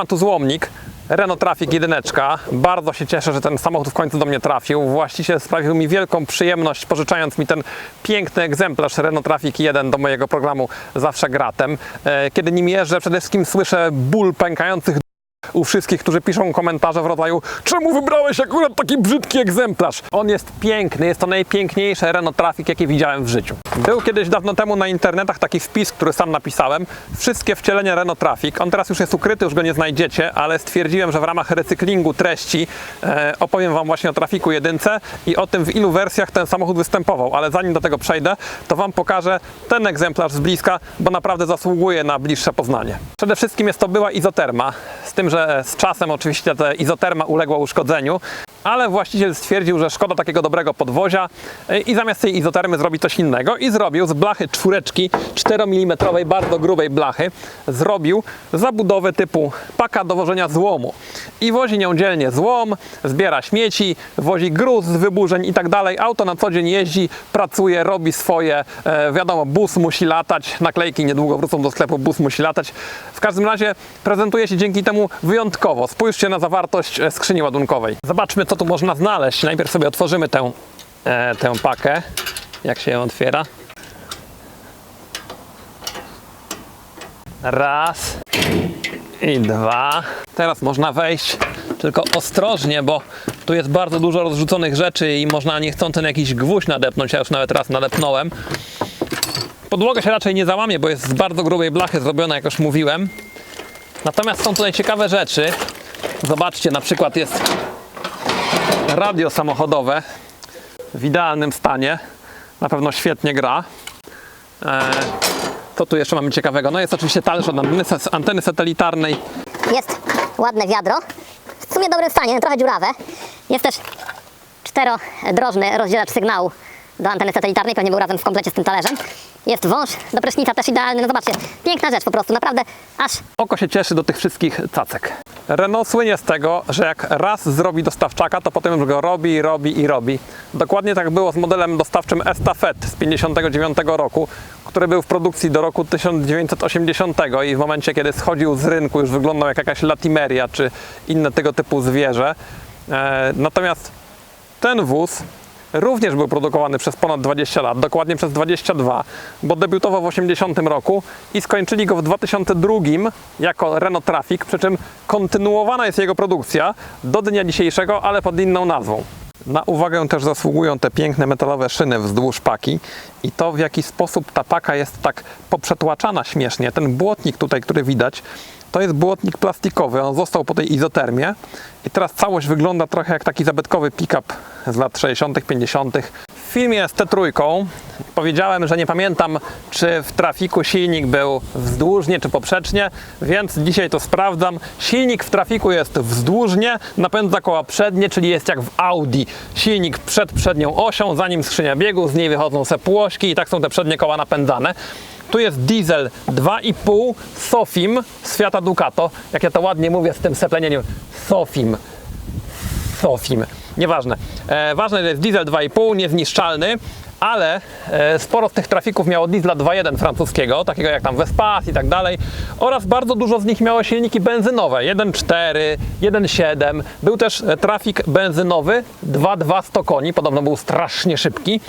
Siema, tu Złomnik. Renault Traffic 1. Bardzo się cieszę, że ten samochód w końcu do mnie trafił. Właściciel sprawił mi wielką przyjemność, pożyczając mi ten piękny egzemplarz Renault Traffic 1 do mojego programu Zawsze Gratem. E, Kiedy nim jeżdżę, przede wszystkim słyszę ból pękających u wszystkich, którzy piszą komentarze w rodzaju czemu wybrałeś akurat taki brzydki egzemplarz? On jest piękny, jest to najpiękniejsze Renault Traffic, jakie widziałem w życiu. Był kiedyś dawno temu na internetach taki wpis, który sam napisałem. Wszystkie wcielenia Renault Traffic. On teraz już jest ukryty, już go nie znajdziecie, ale stwierdziłem, że w ramach recyklingu treści e, opowiem Wam właśnie o Trafiku 1 i o tym, w ilu wersjach ten samochód występował. Ale zanim do tego przejdę, to Wam pokażę ten egzemplarz z bliska, bo naprawdę zasługuje na bliższe poznanie. Przede wszystkim jest to była izoterma, z tym, że z czasem oczywiście ta izoterma uległa uszkodzeniu, ale właściciel stwierdził, że szkoda takiego dobrego podwozia y, i zamiast tej izotermy zrobi coś innego i zrobił z blachy czwóreczki 4 mm bardzo grubej blachy zrobił zabudowę typu paka do wożenia złomu i wozi nią dzielnie złom, zbiera śmieci, wozi gruz z wyburzeń i tak dalej. Auto na co dzień jeździ, pracuje, robi swoje. E, wiadomo, bus musi latać, naklejki niedługo wrócą do sklepu, bus musi latać. W każdym razie prezentuje się dzięki temu wyjątkowo. Spójrzcie na zawartość e, skrzyni ładunkowej. Zobaczmy, co tu można znaleźć. Najpierw sobie otworzymy tę, e, tę pakę, jak się ją otwiera. Raz i dwa. Teraz można wejść, tylko ostrożnie, bo tu jest bardzo dużo rozrzuconych rzeczy i można niechcący jakiś gwóźdź nadepnąć. Ja już nawet raz nadepnąłem. Podłoga się raczej nie załamie, bo jest z bardzo grubej blachy zrobiona, jak już mówiłem. Natomiast są tutaj ciekawe rzeczy. Zobaczcie, na przykład jest radio samochodowe w idealnym stanie. Na pewno świetnie gra. Eee, co tu jeszcze mamy ciekawego? No jest oczywiście talerz od anteny, satelitarnej. Jest ładne wiadro. W sumie dobrym stanie, trochę dziurawe. Jest też czterodrożny rozdzielacz sygnału do anteny satelitarnej, pewnie był razem w komplecie z tym talerzem. Jest wąż do prysznica, też idealny. No zobaczcie, piękna rzecz po prostu, naprawdę aż Oko się cieszy do tych wszystkich cacek. Renault słynie z tego, że jak raz zrobi dostawczaka, to potem go robi, robi i robi. Dokładnie tak było z modelem dostawczym Estafette z 59 roku, który był w produkcji do roku 1980 i w momencie, kiedy schodził z rynku, już wyglądał jak jakaś latimeria czy inne tego typu zwierzę. E, natomiast ten wóz również był produkowany przez ponad 20 lat, dokładnie przez 22, bo debiutował w 80 roku i skończyli go w 2002 jako Renault Traffic, przy czym kontynuowana jest jego produkcja do dnia dzisiejszego, ale pod inną nazwą. Na uwagę też zasługują te piękne metalowe szyny wzdłuż paki i to w jaki sposób ta paka jest tak poprzetłaczana śmiesznie. Ten błotnik tutaj, który widać, to jest błotnik plastikowy, on został po tej izotermie i teraz całość wygląda trochę jak taki zabytkowy pick-up z lat 60., 50. W filmie z T3 powiedziałem, że nie pamiętam, czy w trafiku silnik był wzdłużnie czy poprzecznie, więc dzisiaj to sprawdzam. Silnik w trafiku jest wzdłużnie, napędza koła przednie, czyli jest jak w Audi. Silnik przed przednią osią, za nim skrzynia biegów, z niej wychodzą se płośki i tak są te przednie koła napędzane. Tu jest diesel 2,5 Sofim z Fiata Ducato. Jak ja to ładnie mówię z tym seplenieniem. Sofim. Sofim. Nieważne. E, ważne, że jest diesel 2,5, niezniszczalny, ale e, sporo z tych trafików miało diesla 2.1 francuskiego, takiego jak tam Vespas i tak dalej, oraz bardzo dużo z nich miało silniki benzynowe 1.4, 1.7. Był też e, trafik benzynowy 2.2 100 koni, podobno był strasznie szybki.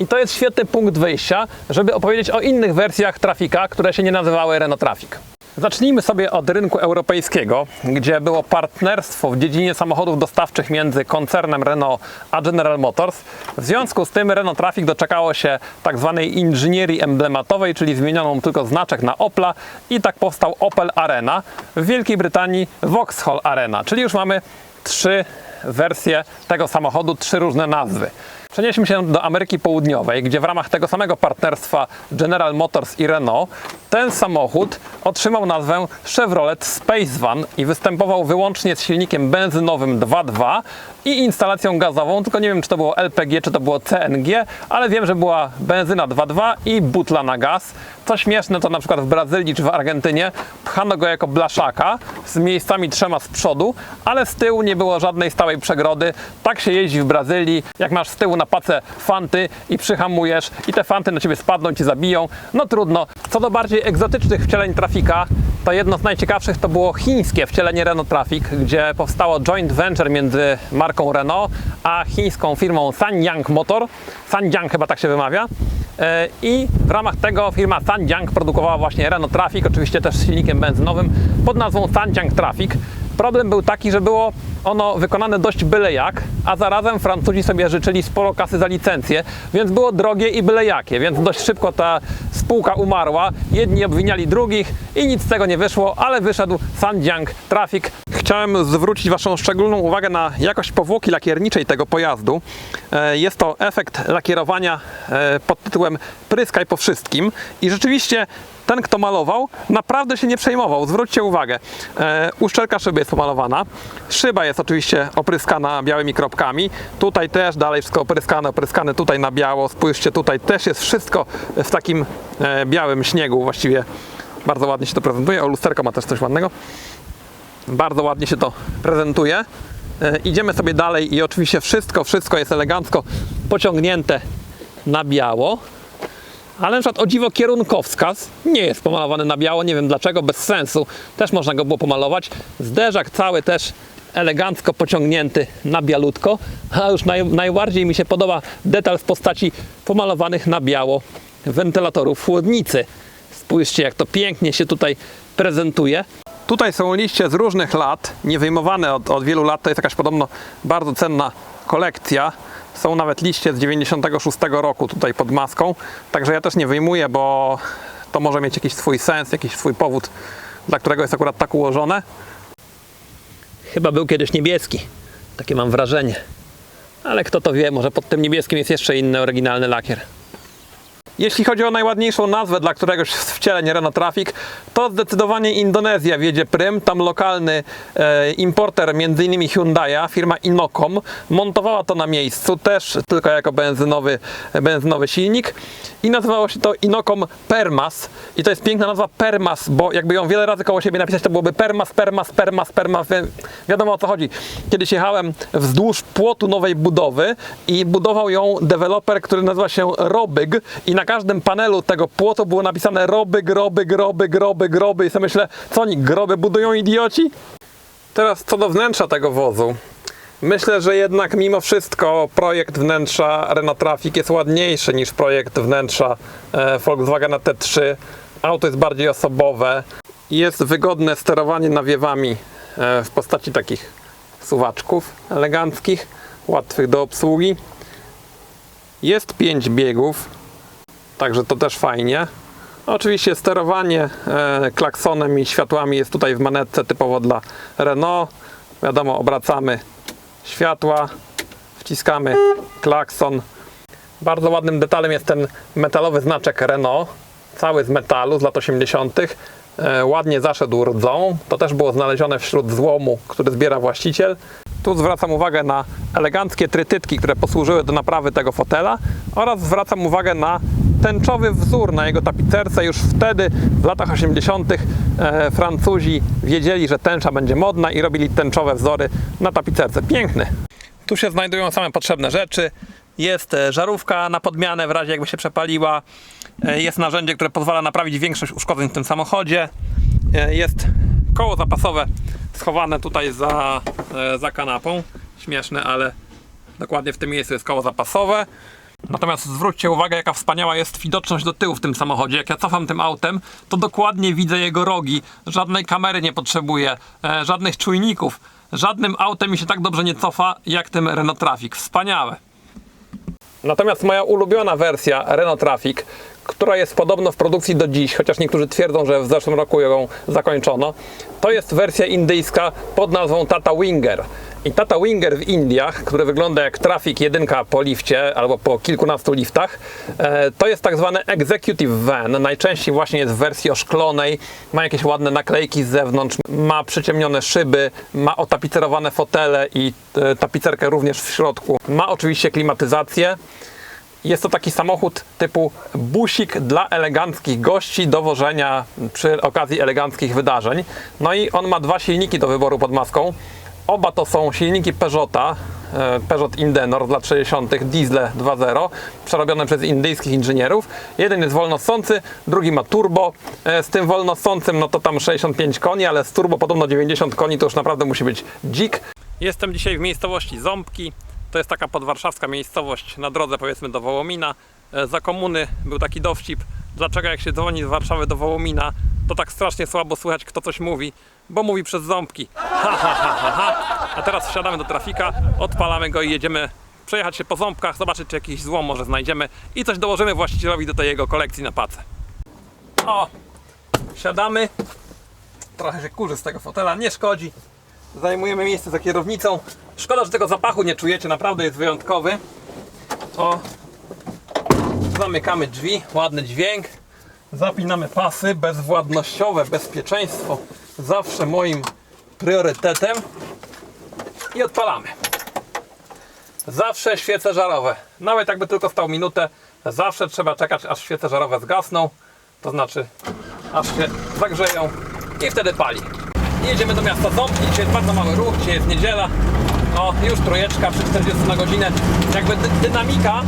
I to jest świetny punkt wyjścia, żeby opowiedzieć o innych wersjach Trafika, które się nie nazywały Renault Traffic. Zacznijmy sobie od rynku europejskiego, gdzie było partnerstwo w dziedzinie samochodów dostawczych między koncernem Renault a General Motors. W związku z tym Renault Traffic doczekało się tak zwanej inżynierii emblematowej, czyli zmieniono tylko znaczek na Opla i tak powstał Opel Arena. W Wielkiej Brytanii Vauxhall Arena, czyli już mamy trzy wersje tego samochodu, trzy różne nazwy. Przenieśmy się do Ameryki Południowej, gdzie w ramach tego samego partnerstwa General Motors i Renault ten samochód otrzymał nazwę Chevrolet Space Van i występował wyłącznie z silnikiem benzynowym 2.2 i instalacją gazową, tylko nie wiem czy to było LPG, czy to było CNG, ale wiem, że była benzyna 2.2 i butla na gaz. Co śmieszne, to na przykład w Brazylii czy w Argentynie pchano go jako blaszaka z miejscami trzema z przodu, ale z tyłu nie było żadnej stałej przegrody. Tak się jeździ w Brazylii, jak masz z tyłu na pace fanty i przyhamujesz i te fanty na ciebie spadną, ci zabiją. No trudno. Co do bardziej egzotycznych wcieleń Trafika, to jedno z najciekawszych to było chińskie wcielenie Renault Trafic, gdzie powstało joint venture między marką Renault a chińską firmą Sanyang Motor. Sanyang chyba tak się wymawia. E, I w ramach tego firma Sanyang produkowała właśnie Renault Trafic, oczywiście też z silnikiem benzynowym pod nazwą Sanyang Trafic. Problem był taki, że było ono wykonane dość byle jak, a zarazem Francuzi sobie życzyli sporo kasy za licencję, więc było drogie i byle jakie, więc dość szybko ta spółka umarła. Jedni obwiniali drugich i nic z tego nie wyszło, ale wyszedł Sanyang Traffic. Chciałem zwrócić Waszą szczególną uwagę na jakość powłoki lakierniczej tego pojazdu. E, Jest to efekt lakierowania e, pod tytułem Pryskaj po wszystkim. I rzeczywiście ten, kto malował, naprawdę się nie przejmował. Zwróćcie uwagę, e, uszczelka szyby jest pomalowana, szyba jest oczywiście opryskana białymi kropkami, tutaj też dalej wszystko opryskane, opryskane tutaj na biało, spójrzcie, tutaj też jest wszystko w takim białym śniegu, właściwie bardzo ładnie się to prezentuje, o lusterko ma też coś ładnego. Bardzo ładnie się to prezentuje. E, Idziemy sobie dalej i oczywiście wszystko, wszystko jest elegancko pociągnięte na biało. Ale na przykład o dziwo kierunkowskaz nie jest pomalowany na biało, nie wiem dlaczego, bez sensu. Też można go było pomalować. Zderzak cały też elegancko pociągnięty na bialutko, a już naj, najbardziej mi się podoba detal w postaci pomalowanych na biało wentylatorów chłodnicy. Spójrzcie jak to pięknie się tutaj prezentuje. Tutaj są liście z różnych lat, nie wyjmowane od, od wielu lat. To jest jakaś podobno bardzo cenna kolekcja. Są nawet liście z 96 roku tutaj pod maską. Także ja też nie wyjmuję, bo to może mieć jakiś swój sens, jakiś swój powód, dla którego jest akurat tak ułożone. Chyba był kiedyś niebieski. Takie mam wrażenie. Ale kto to wie, może pod tym niebieskim jest jeszcze inny oryginalny lakier. Jeśli chodzi o najładniejszą nazwę dla któregoś z wcieleń Renault Trafic, to zdecydowanie Indonezja wiedzie prym. Tam lokalny e, importer, m.in. Hyundai'a, firma Inocom, montowała to na miejscu, też tylko jako benzynowy, benzynowy silnik. I nazywało się to Inocom Permas. I to jest piękna nazwa Permas, bo jakby ją wiele razy koło siebie napisać, to byłoby Permas, Permas, Permas, Permas. Wi- Wiadomo o co chodzi. Kiedyś jechałem wzdłuż płotu nowej budowy i budował ją deweloper, który nazywa się Robyg i na każdym panelu tego płotu było napisane Robyg, Robyg, Robyg, Robyg, Roby i sobie myślę, co oni groby budują idioci? Teraz co do wnętrza tego wozu. Myślę, że jednak mimo wszystko projekt wnętrza Renault Trafic jest ładniejszy niż projekt wnętrza e, Volkswagena T3. Auto jest bardziej osobowe. Jest wygodne sterowanie nawiewami e, w postaci takich suwaczków eleganckich, łatwych do obsługi. Jest 5 biegów, także to też fajnie. Oczywiście sterowanie e, klaksonem i światłami jest tutaj w manetce typowo dla Renault. Wiadomo, obracamy światła, wciskamy klakson. Bardzo ładnym detalem jest ten metalowy znaczek Renault, cały z metalu z lat 80. E, ładnie zaszedł rdzą. To też było znalezione wśród złomu, który zbiera właściciel. Tu zwracam uwagę na eleganckie trytytki, które posłużyły do naprawy tego fotela oraz zwracam uwagę na tęczowy wzór na jego tapicerce. Już wtedy, w latach 80., e, Francuzi wiedzieli, że tęcza będzie modna i robili tęczowe wzory na tapicerce. Piękny. Tu się znajdują same potrzebne rzeczy. Jest e, żarówka na podmianę w razie jakby się przepaliła. E, Jest narzędzie, które pozwala naprawić większość uszkodzeń w tym samochodzie. E, Jest koło zapasowe schowane tutaj za, e, za kanapą. Śmieszne, ale dokładnie w tym miejscu jest koło zapasowe. Natomiast zwróćcie uwagę, jaka wspaniała jest widoczność do tyłu w tym samochodzie. Jak ja cofam tym autem, to dokładnie widzę jego rogi. Żadnej kamery nie potrzebuję, e, żadnych czujników. Żadnym autem mi się tak dobrze nie cofa, jak tym Renault Trafic. Wspaniałe. Natomiast moja ulubiona wersja Renault Trafic, która jest podobno w produkcji do dziś, chociaż niektórzy twierdzą, że w zeszłym roku ją zakończono, to jest wersja indyjska pod nazwą Tata Winger. I Tata Winger w Indiach, który wygląda jak Trafic 1 po lifcie albo po kilkunastu liftach, e, to jest tak zwany executive van. Najczęściej właśnie jest w wersji oszklonej, ma jakieś ładne naklejki z zewnątrz, ma przyciemnione szyby, ma otapicerowane fotele i e, tapicerkę również w środku. Ma oczywiście klimatyzację. Jest to taki samochód typu busik dla eleganckich gości do wożenia przy okazji eleganckich wydarzeń. No i on ma dwa silniki do wyboru pod maską. Oba to są silniki Peugeota, e, Peugeot Indenor z lat 60., diesle 2.0, przerobione przez indyjskich inżynierów. Jeden jest wolnosący, drugi ma turbo. E, Z tym wolnosącym no to tam 65 koni, ale z turbo podobno 90 koni to już naprawdę musi być dzik. Jestem dzisiaj w miejscowości Ząbki. To jest taka podwarszawska miejscowość na drodze powiedzmy do Wołomina. E, Za komuny był taki dowcip, dlaczego jak się dzwoni z Warszawy do Wołomina, to tak strasznie słabo słychać kto coś mówi, bo mówi przez ząbki. Ha, ha, ha, ha. A teraz wsiadamy do trafika, odpalamy go i jedziemy przejechać się po ząbkach, zobaczyć czy jakiś złom może znajdziemy i coś dołożymy właścicielowi do tej jego kolekcji na pacę. O, siadamy. Trochę się kurzy z tego fotela, nie szkodzi. Zajmujemy miejsce za kierownicą. Szkoda, że tego zapachu nie czujecie, naprawdę jest wyjątkowy. O, zamykamy drzwi, ładny dźwięk. Zapinamy pasy, bezwładnościowe bezpieczeństwo zawsze moim priorytetem. I odpalamy. Zawsze świece żarowe. Nawet jakby tylko stał minutę, zawsze trzeba czekać aż świece żarowe zgasną. To znaczy aż się zagrzeją i wtedy pali. Jedziemy do miasta Ząbki, dzisiaj jest bardzo mały ruch, dzisiaj jest niedziela. O, już trójeczka przy 40 na godzinę. Jakby dy dynamika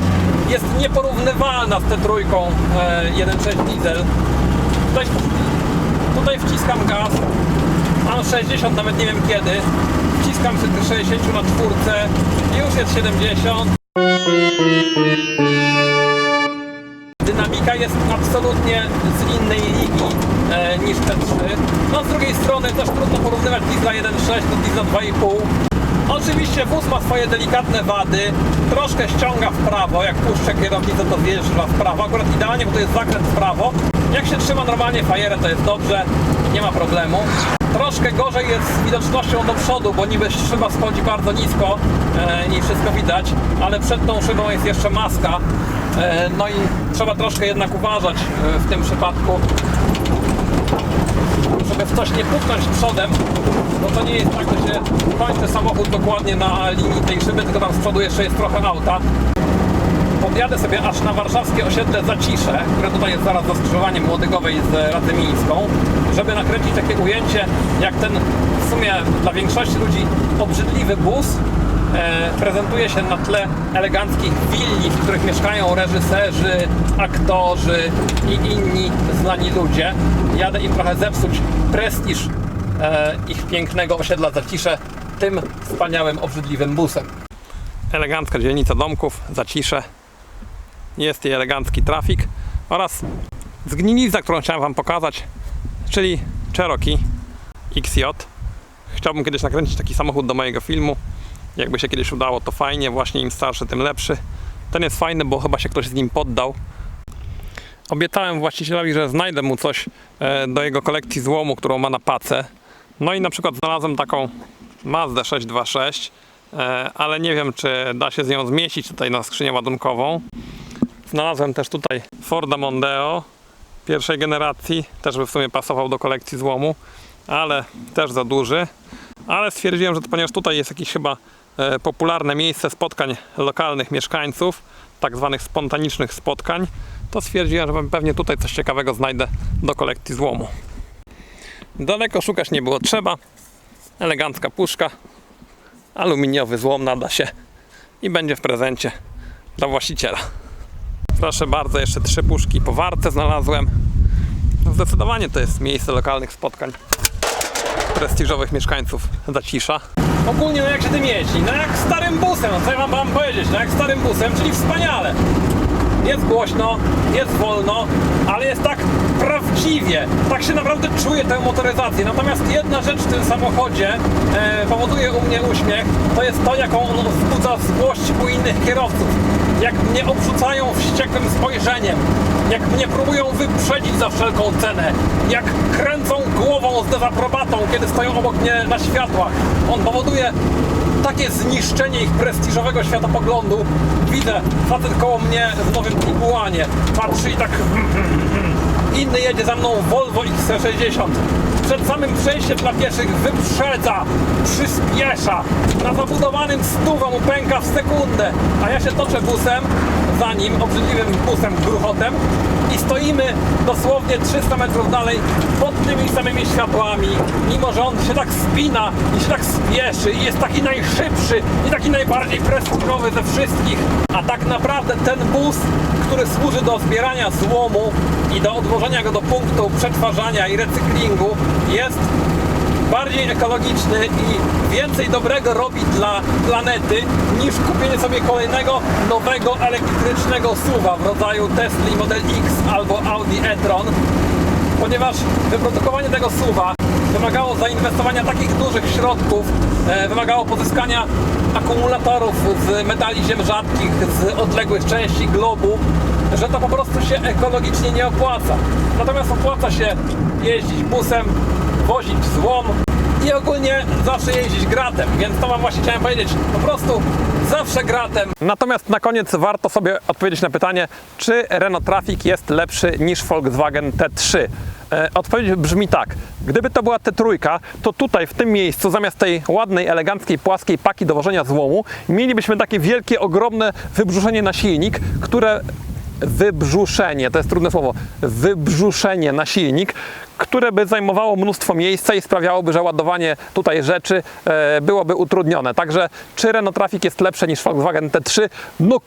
jest nieporównywalna z tę trójką e, 1.6 diesel. Tutaj, tutaj wciskam gaz, mam 60, nawet nie wiem kiedy. Wciskam przy 60 na czwórce, już jest 70. Dynamika jest absolutnie z innej ligi e, niż te 3. No z drugiej strony też trudno porównywać diesla 1.6 do diesla 2.5. Oczywiście wóz ma swoje delikatne wady, troszkę ściąga w prawo, jak puszczę kierownicę to zjeżdża w prawo, akurat idealnie, bo to jest zakręt w prawo. Jak się trzyma normalnie fajerę to jest dobrze, nie ma problemu. Troszkę gorzej jest z widocznością do przodu, bo niby szyba schodzi bardzo nisko e, i wszystko widać, ale przed tą szybą jest jeszcze maska. E, no i trzeba troszkę jednak uważać e, w tym przypadku, żeby w coś nie puknąć przodem, bo to nie jest tak, że się kończy samochód dokładnie na linii tej szyby, tylko tam z przodu jeszcze jest trochę auta. Podjadę sobie aż na warszawskie osiedle Zacisze, które tutaj jest zaraz za skrzyżowaniem Młodygowej z Radzymińską, żeby nakręcić takie ujęcie, jak ten w sumie dla większości ludzi obrzydliwy bus prezentuje się na tle eleganckich willi, w których mieszkają reżyserzy, aktorzy i inni znani ludzie. Jadę im trochę zepsuć prestiż e, ich pięknego osiedla Zacisze tym wspaniałym, obrzydliwym busem. Elegancka dzielnica domków, Zacisze. Jest i elegancki trafik oraz zgnilizna, którą chciałem Wam pokazać, czyli Cherokee XJ. Chciałbym kiedyś nakręcić taki samochód do mojego filmu. Jakby się kiedyś udało, to fajnie. Właśnie im starszy, tym lepszy. Ten jest fajny, bo chyba się ktoś z nim poddał. Obiecałem właścicielowi, że znajdę mu coś e, do jego kolekcji złomu, którą ma na pace. No i na przykład znalazłem taką Mazdę 626, e, ale nie wiem, czy da się z nią zmieścić tutaj na skrzynię ładunkową. Znalazłem też tutaj Forda Mondeo pierwszej generacji, też by w sumie pasował do kolekcji złomu, ale też za duży. Ale stwierdziłem, że ponieważ tutaj jest jakieś chyba popularne miejsce spotkań lokalnych mieszkańców, tak zwanych spontanicznych spotkań, to stwierdziłem, że pewnie tutaj coś ciekawego znajdę do kolekcji złomu. Daleko szukać nie było trzeba. Elegancka puszka, aluminiowy złom nada się i będzie w prezencie dla właściciela. Proszę bardzo, jeszcze trzy puszki po warce znalazłem. Zdecydowanie to jest miejsce lokalnych spotkań prestiżowych mieszkańców Zacisza. Ogólnie no jak się tym jeździ? No jak starym busem, no co ja mam wam powiedzieć? No jak starym busem, czyli wspaniale. Jest głośno, jest wolno, ale jest tak prawdziwie, tak się naprawdę czuje tę motoryzację. Natomiast jedna rzecz w tym samochodzie e, powoduje u mnie uśmiech, to jest to, jaką on wzbudza złość u innych kierowców. Jak mnie obrzucają wściekłym spojrzeniem, jak mnie próbują wyprzedzić za wszelką cenę, jak kręcą głową z dezaprobatą, kiedy stoją obok mnie na światłach. On powoduje takie zniszczenie ich prestiżowego światopoglądu. Widzę facet koło mnie w nowym Tiguanie. Patrzy i tak... Inny jedzie za mną Volvo XC60. Przed samym przejściem dla pieszych wyprzedza, przyspiesza. Na zabudowanym mu pęka w sekundę. A ja się toczę busem, za nim obrzydliwym busem gruchotem i stoimy dosłownie 300 metrów dalej pod tymi samymi światłami, mimo że on się tak spina i się tak spieszy i jest taki najszybszy i taki najbardziej prestiżowy ze wszystkich. A tak naprawdę ten bus, który służy do zbierania złomu i do odwożenia go do punktu przetwarzania i recyklingu jest bardziej ekologiczny i więcej dobrego robi dla planety niż kupienie sobie kolejnego nowego elektrycznego SUV-a w rodzaju Tesla Model X albo Audi e-tron, ponieważ wyprodukowanie tego SUV-a wymagało zainwestowania takich dużych środków, e, wymagało pozyskania akumulatorów z metali ziem rzadkich, z odległych części globu, że to po prostu się ekologicznie nie opłaca. Natomiast opłaca się jeździć busem, wozić złom i ogólnie zawsze jeździć gratem, więc to wam właśnie chciałem powiedzieć, po prostu zawsze gratem. Natomiast na koniec warto sobie odpowiedzieć na pytanie, czy Renault Trafic jest lepszy niż Volkswagen T3. E, Odpowiedź brzmi tak. Gdyby to była T3, to tutaj w tym miejscu zamiast tej ładnej, eleganckiej, płaskiej paki do wożenia złomu mielibyśmy takie wielkie, ogromne wybrzuszenie na silnik, które wybrzuszenie, to jest trudne słowo, wybrzuszenie na silnik, które by zajmowało mnóstwo miejsca i sprawiałoby, że ładowanie tutaj rzeczy e, byłoby utrudnione. Także czy Renault Trafic jest lepsze niż Volkswagen T3? No